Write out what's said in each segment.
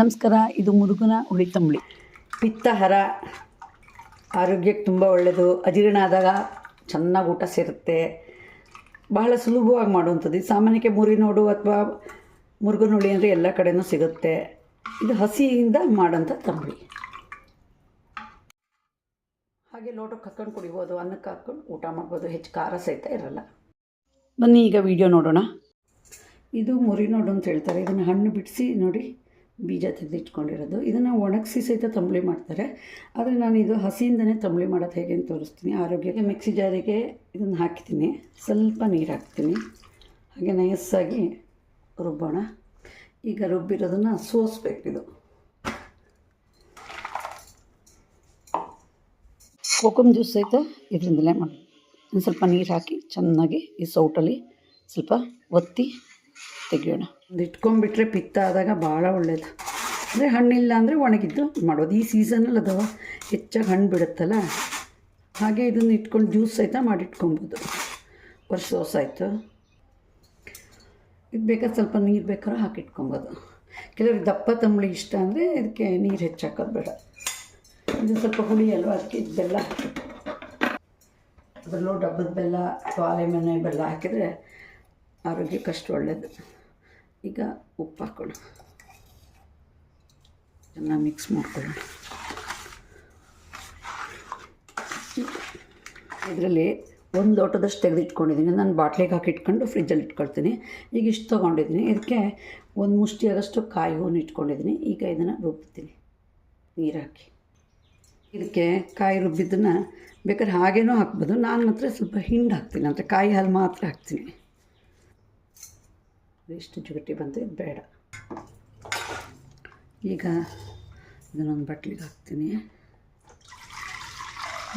ನಮಸ್ಕಾರ, ಇದು ಮುರುಗನ ಹುಳಿ ತಂಬಳಿ. ಪಿತ್ತಹರ ಆರೋಗ್ಯಕ್ಕೆ ತುಂಬ ಒಳ್ಳೆಯದು ಅಜೀರ್ಣ ಆದಾಗ ಚೆನ್ನಾಗಿ ಊಟ ಸೇರುತ್ತೆ. ಬಹಳ ಸುಲಭವಾಗಿ ಮಾಡುವಂಥದ್ದು. ಇದು ಸಾಮಾನ್ಯಕ್ಕೆ ಮುರಿನೋಡು ಅಥವಾ ಮುರುಗನ ಹುಳಿ ಅಂದರೆ ಎಲ್ಲ ಕಡೆಯೂ ಸಿಗುತ್ತೆ. ಇದು ಹಸಿಯಿಂದ ಮಾಡೋಂಥ ತಂಬಳಿ. ಹಾಗೆ ಲೋಟಕ್ಕೆ ಹಾಕ್ಕೊಂಡು ಕುಡಿಬೋದು, ಅನ್ನಕ್ಕೆ ಹಾಕ್ಕೊಂಡು ಊಟ ಮಾಡ್ಬೋದು. ಹೆಚ್ಚು ಖಾರ ಸಹಿತ ಇರಲ್ಲ. ಬನ್ನಿ, ಈಗ ವಿಡಿಯೋ ನೋಡೋಣ. ಇದು ಮುರಿನೋಡು ಅಂತ ಹೇಳ್ತಾರೆ. ಇದನ್ನು ಹಣ್ಣು ಬಿಡಿಸಿ ನೋಡಿ. ಬೀಜ ತೆಗೆದಿಟ್ಕೊಂಡಿರೋದು. ಇದನ್ನು ಒಣಗಿಸಿ ಸಹಿತ ತಂಬಳಿ ಮಾಡ್ತಾರೆ. ಆದರೆ ನಾನು ಇದು ಹಸಿಯಿಂದನೇ ತಂಬಳಿ ಮಾಡೋದು ಹೇಗೆ ಅಂತ ತೋರಿಸ್ತೀನಿ. ಆರೋಗ್ಯಕ್ಕೆ ಮಿಕ್ಸಿ ಜಾರಿಗೆ ಇದನ್ನು ಹಾಕ್ತೀನಿ. ಸ್ವಲ್ಪ ನೀರು ಹಾಕ್ತೀನಿ. ಹಾಗೆ ನಯಸ್ಸಾಗಿ ರುಬ್ಬೋಣ. ಈಗ ರುಬ್ಬಿರೋದನ್ನು ಸೋಸ್ಬೇಕು ಇದು. ಕೋಕಮ್ ಜ್ಯೂಸ್ ಸಹಿತ ಇದರಿಂದಲೇ ಮಾಡಿ ಸ್ವಲ್ಪ ನೀರು ಹಾಕಿ ಚೆನ್ನಾಗಿ ಈ ಸೌಟಲ್ಲಿ ಸ್ವಲ್ಪ ಒತ್ತಿ ತೆಗಿಯೋಣ. ಅದು ಇಟ್ಕೊಂಡ್ಬಿಟ್ರೆ ಪಿತ್ತ ಆದಾಗ ಭಾಳ ಒಳ್ಳೇದು. ಅಂದರೆ ಹಣ್ಣಿಲ್ಲ ಅಂದರೆ ಒಣಗಿದ್ದು ಮಾಡೋದು. ಈ ಸೀಸನಲ್ಲಿ ಅದು ಹೆಚ್ಚಾಗಿ ಹಣ್ಣು ಬಿಡುತ್ತಲ್ಲ, ಹಾಗೆ ಇದನ್ನು ಇಟ್ಕೊಂಡು ಜ್ಯೂಸ್ ಸಹಿತ ಮಾಡಿಟ್ಕೊಬೋದು. ವರ್ಷ ಹೊಸ ಆಯಿತು. ಇದು ಬೇಕಾದ್ರೆ ಸ್ವಲ್ಪ ನೀರು ಬೇಕಾದ್ರೆ ಹಾಕಿಟ್ಕೊಬೋದು. ಕೆಲವರಿಗೆ ದಪ್ಪ ತಂಬಳಿ ಇಷ್ಟ ಅಂದರೆ ಇದಕ್ಕೆ ನೀರು ಹೆಚ್ಚಾಕೋದು ಬೇಡ. ಇದು ಸ್ವಲ್ಪ ಹುಳಿ, ಅಲ್ವಾ ಅದಕ್ಕೆ ಇದು ಬೆಲ್ಲ ಅದರಲ್ಲೂ ಡಬ್ಬದ ಬೆಲ್ಲ ಅಥವಾ ಆಲೆಮನೆ ಬೆಲ್ಲ ಹಾಕಿದರೆ ಆರೋಗ್ಯಕ್ಕಷ್ಟು ಒಳ್ಳೆಯದು ಈಗ ಉಪ್ಪು ಹಾಕ್ಕೊಳ್ಳೋಣ ಎಲ್ಲ ಮಿಕ್ಸ್ ಮಾಡ್ಕೊಳ್ಳೋಣ. ಇದರಲ್ಲಿ ಒಂದು ಲೋಟದಷ್ಟು ತೆಗೆದಿಟ್ಕೊಂಡಿದ್ದೀನಿ. ನಾನು ಬಾಟ್ಲಿಗೆ ಹಾಕಿ ಇಟ್ಕೊಂಡು ಫ್ರಿಜ್ಜಲ್ಲಿ ಇಟ್ಕೊಳ್ತೀನಿ. ಈಗ ಇಷ್ಟು ತೊಗೊಂಡಿದ್ದೀನಿ. ಇದಕ್ಕೆ ಒಂದು ಮುಷ್ಟಿಯಾಗಷ್ಟು ಕಾಯಿ ಹೂವನ್ನು ಇಟ್ಕೊಂಡಿದ್ದೀನಿ. ಈಗ ಇದನ್ನು ರುಬ್ತೀನಿ. ನೀರಾಕಿ ಇದಕ್ಕೆ ಕಾಯಿ ರುಬ್ಬಿದ್ದನ್ನು ಬೇಕಾದ್ರೆ ಹಾಗೇನೂ ಹಾಕ್ಬೋದು. ನಾನು ಮಾತ್ರ ಸ್ವಲ್ಪ ಹಿಂಡು ಹಾಕ್ತೀನಿ. ಅಂದರೆ ಕಾಯಿ ಹಾಲು ಮಾತ್ರ ಹಾಕ್ತೀನಿ. ಎಷ್ಟು ಜುಗಟಿ ಬಂದು ಬೇಡ. ಈಗ ಇದನ್ನೊಂದು ಬಟ್ಲಿಗೆ ಹಾಕ್ತೀನಿ.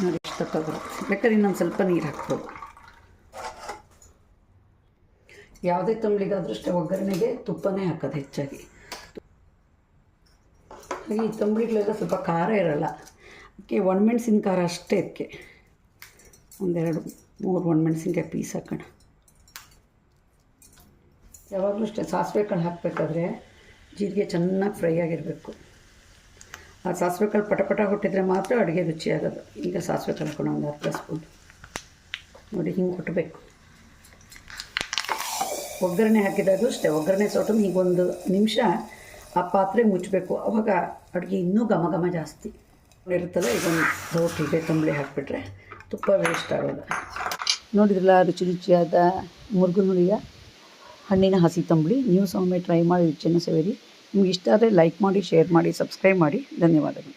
ನೋಡಿ ಎಷ್ಟು ಬರುತ್ತೆ. ಬೇಕಾದ್ರೆ ಇನ್ನೊಂದು ಸ್ವಲ್ಪ ನೀರು ಹಾಕ್ಬೋದು. ಯಾವುದೇ ತಂಬ್ಳಿಗಾದ್ರೂ ಅಷ್ಟೇ, ಒಗ್ಗರಣೆಗೆ ತುಪ್ಪನೇ ಹಾಕೋದು ಹೆಚ್ಚಾಗಿ. ಹಾಗೆ ಈ ತಂಬ್ಳಿಗಳೆಲ್ಲ ಸ್ವಲ್ಪ ಖಾರ ಇರಲ್ಲ. ಅದಕ್ಕೆ ಒಣಮೆಣ್ಸಿನ ಖಾರ ಅಷ್ಟೇ ಅದಕ್ಕೆ ಒಂದೆರಡು, ಮೂರು ಒಣಮೆಣಸಿನ್ಕಾಯಿ ಪೀಸ್ ಹಾಕೋಣ. ಯಾವಾಗಲೂ ಅಷ್ಟೇ ಸಾಸಿವೆ ಕಾಳು ಹಾಕಬೇಕಾದ್ರೆ ಜೀರಿಗೆ ಚೆನ್ನಾಗಿ ಫ್ರೈ ಆಗಿರಬೇಕು. ಆ ಸಾಸಿವೆ ಕಾಳು ಪಟ ಪಟ ಹುಟ್ಟಿದ್ರೆ ಮಾತ್ರ ಅಡುಗೆ ರುಚಿಯಾಗೋದು. ಈಗ ಸಾಸಿವೆ ಕಾಳು ಹಾಕೋಣ ಒಂದು ಅರ್ಧ ಸ್ಪೂನ್. ನೋಡಿ ಹಿಂಗೆ ಕೊಟ್ಟಬೇಕು ಒಗ್ಗರಣೆ ಹಾಕಿದಾಗೂ ಅಷ್ಟೇ. ಒಗ್ಗರಣೆ ಸೊಟ್ಟು ಒಂದು ನಿಮಿಷ ಆ ಪಾತ್ರೆ ಮುಚ್ಚಬೇಕು. ಅವಾಗ ಅಡುಗೆ ಇನ್ನೂ ಘಮ ಘಮ ಜಾಸ್ತಿ ಇರುತ್ತಲ್ಲ, ಈಗ ಒಂದು ತಂಬಳಿ ಹಾಕಿಬಿಟ್ರೆ ತುಪ್ಪ ವೇಸ್ಟ್ ಆಗೋಲ್ಲ ನೋಡಿದ್ರಲ್ಲ ರುಚಿ ರುಚಿಯಾದ ಮುರುಗುನುಳಿಯ ಹಣ್ಣಿನ ಹಸಿ ತಂಬಳಿ. ನೀವು ಸಹ ಟ್ರೈ ಮಾಡಿ, ರುಚಿಯನ್ನು ಸೇರಿ. ನಿಮ್ಗೆ ಇಷ್ಟ ಆದರೆ ಲೈಕ್ ಮಾಡಿ ಶೇರ್ ಮಾಡಿ ಸಬ್ಸ್ಕ್ರೈಬ್ ಮಾಡಿ. ಧನ್ಯವಾದಗಳು.